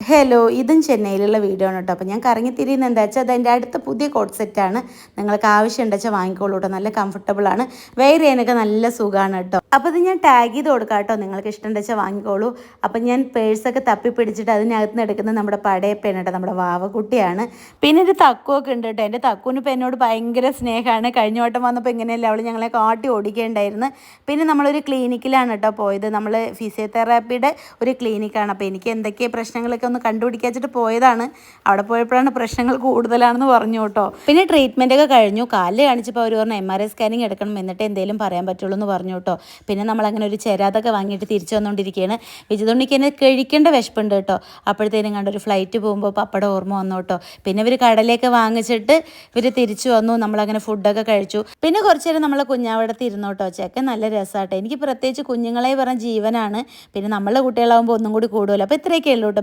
Hello ഇതും ചെന്നൈയിലുള്ള video ആണ് കേട്ടോ. അപ്പോൾ ഞാൻ കറങ്ങി തിരിയുന്ന എന്താ വെച്ചാൽ അത് എന്റെ അടുത്ത പുതിയ കോട്ട് സെറ്റാണ് നിങ്ങൾക്ക് ആവശ്യം വെച്ചാൽ വാങ്ങിക്കോളൂ കേട്ടോ. നല്ല കംഫർട്ടബിൾ ആണ്. വെയർ ചെയ്യാനൊക്കെ നല്ല സുഖമാണ് കേട്ടോ. അപ്പോൾ ഇത് ഞാൻ ടാഗ് ചെയ്ത് കൊടുക്കാം കേട്ടോ. നിങ്ങൾക്ക് ഇഷ്ടം വെച്ചാൽ വാങ്ങിക്കോളൂ. അപ്പോൾ ഞാൻ പേഴ്സൊക്കെ തപ്പി പിടിച്ചിട്ട് അതിനകത്ത് നിന്ന് എടുക്കുന്ന നമ്മുടെ പടയപ്പേന കേട്ടോ. നമ്മുടെ വാവക്കുട്ടിയാണ്. പിന്നെ ഒരു തക്കുവൊക്കെ ഉണ്ട് കേട്ടോ. എന്റെ തക്കുവിന് ഇപ്പോൾ എന്നോട് ഭയങ്കര സ്നേഹമാണ്. കഴിഞ്ഞ വട്ടം വന്നപ്പോൾ ഇങ്ങനെയല്ല അവൾ ഞങ്ങളെ കാട്ടി ഓടിക്കേണ്ടായിരുന്നു. പിന്നെ നമ്മളൊരു ക്ലിനിക്കിലാണ് കേട്ടോ പോയത്. നമ്മൾ ഫിസിയോതെറാപ്പിയുടെ ഒരു ക്ലിനിക്കാണ് അപ്പോൾ എനിക്ക് എന്തൊക്കെ പ്രശ്നങ്ങളൊക്കെ ഒന്ന് കണ്ടുപിടിക്കാച്ചിട്ട് പോയതാണ്. അവിടെ പോയപ്പോഴാണ് പ്രശ്നങ്ങൾ കൂടുതലാണെന്ന് പറഞ്ഞു കേട്ടോ. പിന്നെ ട്രീറ്റ്മെന്റ് ഒക്കെ കഴിഞ്ഞു. കാലിൽ കാണിച്ചപ്പോൾ അവർ പറഞ്ഞു എം ആർ ഐ സ്കാനിങ് എടുക്കണം എന്നിട്ട് എന്തെങ്കിലും പറയാൻ പറ്റുള്ളൂ എന്ന് പറഞ്ഞു കേട്ടോ. പിന്നെ നമ്മളങ്ങനെ ഒരു ചെരാതൊക്കെ വാങ്ങിയിട്ട് തിരിച്ചു വന്നുകൊണ്ടിരിക്കുകയാണ് വിജയതുണ്ണിക്ക് എന്നെ കഴിക്കേണ്ട വിശപ്പുണ്ട് കേട്ടോ. അപ്പോഴത്തേനും കണ്ട ഒരു ഫ്ലൈറ്റ് പോകുമ്പോൾ പപ്പയുടെ ഓർമ്മ വന്നു കേട്ടോ. പിന്നെ ഇവർ കടലയൊക്കെ വാങ്ങിച്ചിട്ട് ഇവർ തിരിച്ചു വന്നു. നമ്മളങ്ങനെ ഫുഡൊക്കെ കഴിച്ചു. പിന്നെ കുറച്ച് നേരം നമ്മളെ കുഞ്ഞാവിടത്ത് ഇരുന്നു കേട്ടോ. ചെക്കൻ നല്ല രസമാട്ടെ എനിക്ക് പ്രത്യേകിച്ച് കുഞ്ഞുങ്ങളെ പറഞ്ഞ ജീവനാണ്. പിന്നെ നമ്മളെ കുട്ടികളാകുമ്പോൾ ഒന്നും കൂടി കൂടുതലോ. അപ്പോൾ ഇത്രയൊക്കെ ഉള്ളൂ കേട്ടോ.